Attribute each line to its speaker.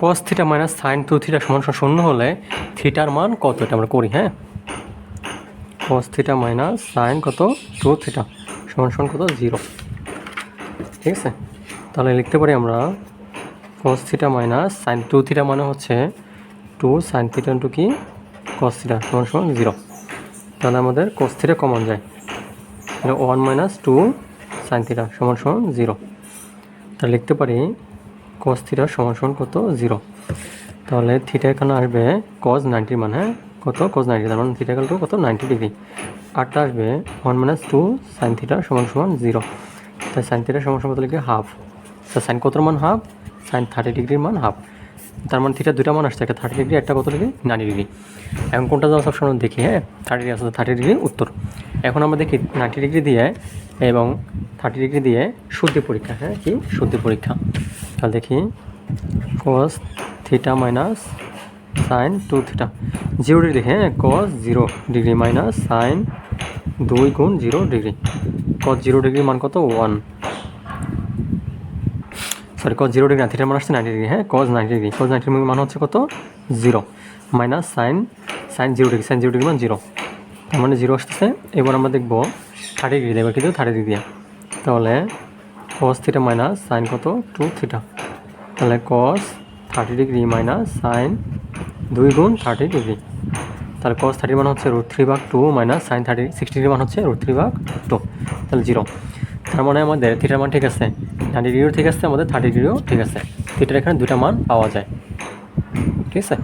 Speaker 1: Cos theta minus sine two theta সমান শূন্য হলে থিটার মান কত? এটা আমরা করি হ্যাঁ? কস থিটা মাইনাস সাইন কত? টু থিটা সমান সমান কত? জিরো ঠিক আছে? তাহলে লিখতে পারি আমরা cos theta minus sine two theta মানে হচ্ছে টু সাইন থিটা ইন্টু কি? কস থিটা সমান সমান জিরো তাহলে আমাদের কস থিটা কমন যায়। One minus two sine theta সমান সমান জিরো তাহলে লিখতে পারি কস থিটা সমান সমান কত জিরো তাহলে থিটা এখানে আসবে কজ নাইনটির মান কত? কজ নাইনটি তার মানে থিটা টু কত? নাইনটি ডিগ্রি আটটা আসবে one minus two sine theta সমান সমান জিরো তাই সাইন থিটা সমান সমান কত লিখবে হাফ তা সাইন কতর মান? হাফ সাইন থার্টি ডিগ্রির মান হাফ তার মানে থিটা দুটা মান আসছে, একটা থার্টি ডিগ্রি একটা কত ডিগ্রি নাইনটি ডিগ্রি এখন কোনটা যাওয়া সবসময় দেখি হ্যাঁ? থার্টি ডিগ্রি আসলে থার্টি ডিগ্রি উত্তর। এখন আমরা দেখি নাইনটি ডিগ্রি দিয়ে এবং থার্টি ডিগ্রি দিয়ে শুদ্ধি পরীক্ষা হ্যাঁ? কি? শুদ্ধি পরীক্ষা। তাহলে দেখি। Cos theta minus sine two theta zero degree হ্যাঁ cos zero degree minus sine দুই গুণ zero degree cos zero degree মান কত? One sorry cos zero degree থিটার মান আসছে নাইনটি ডিগ্রি হ্যাঁ cos ninety degree cos ninety degree মান হচ্ছে কত? Zero minus sine sine zero degree sine zero degree মান জিরো তার মানে জিরো আসতেছে। এবার আমরা দেখব থার্টি ডিগ্রি দেখব কিন্তু থার্টি ডিগ্রি দিয়ে তাহলে কস থিটা মাইনাস সাইন কত? টু থিটা তাহলে cos thirty degree minus sine দুই গুণ থার্টি ডিগ্রি তাহলে কস থার্টি মান হচ্ছে রুট থ্রি ভাগ two minus sine thirty sixty degree মান হচ্ছে রুট থ্রি ভাগ টু তাহলে জিরো তার মানে আমাদের থিটার মান ঠিক আছে। নাইনটি ডিগ্রিও ঠিক আছে, আমাদের থার্টি ডিগ্রিও ঠিক আছে। থিটার এখানে দুটা মান পাওয়া যায়। ঠিক আছে?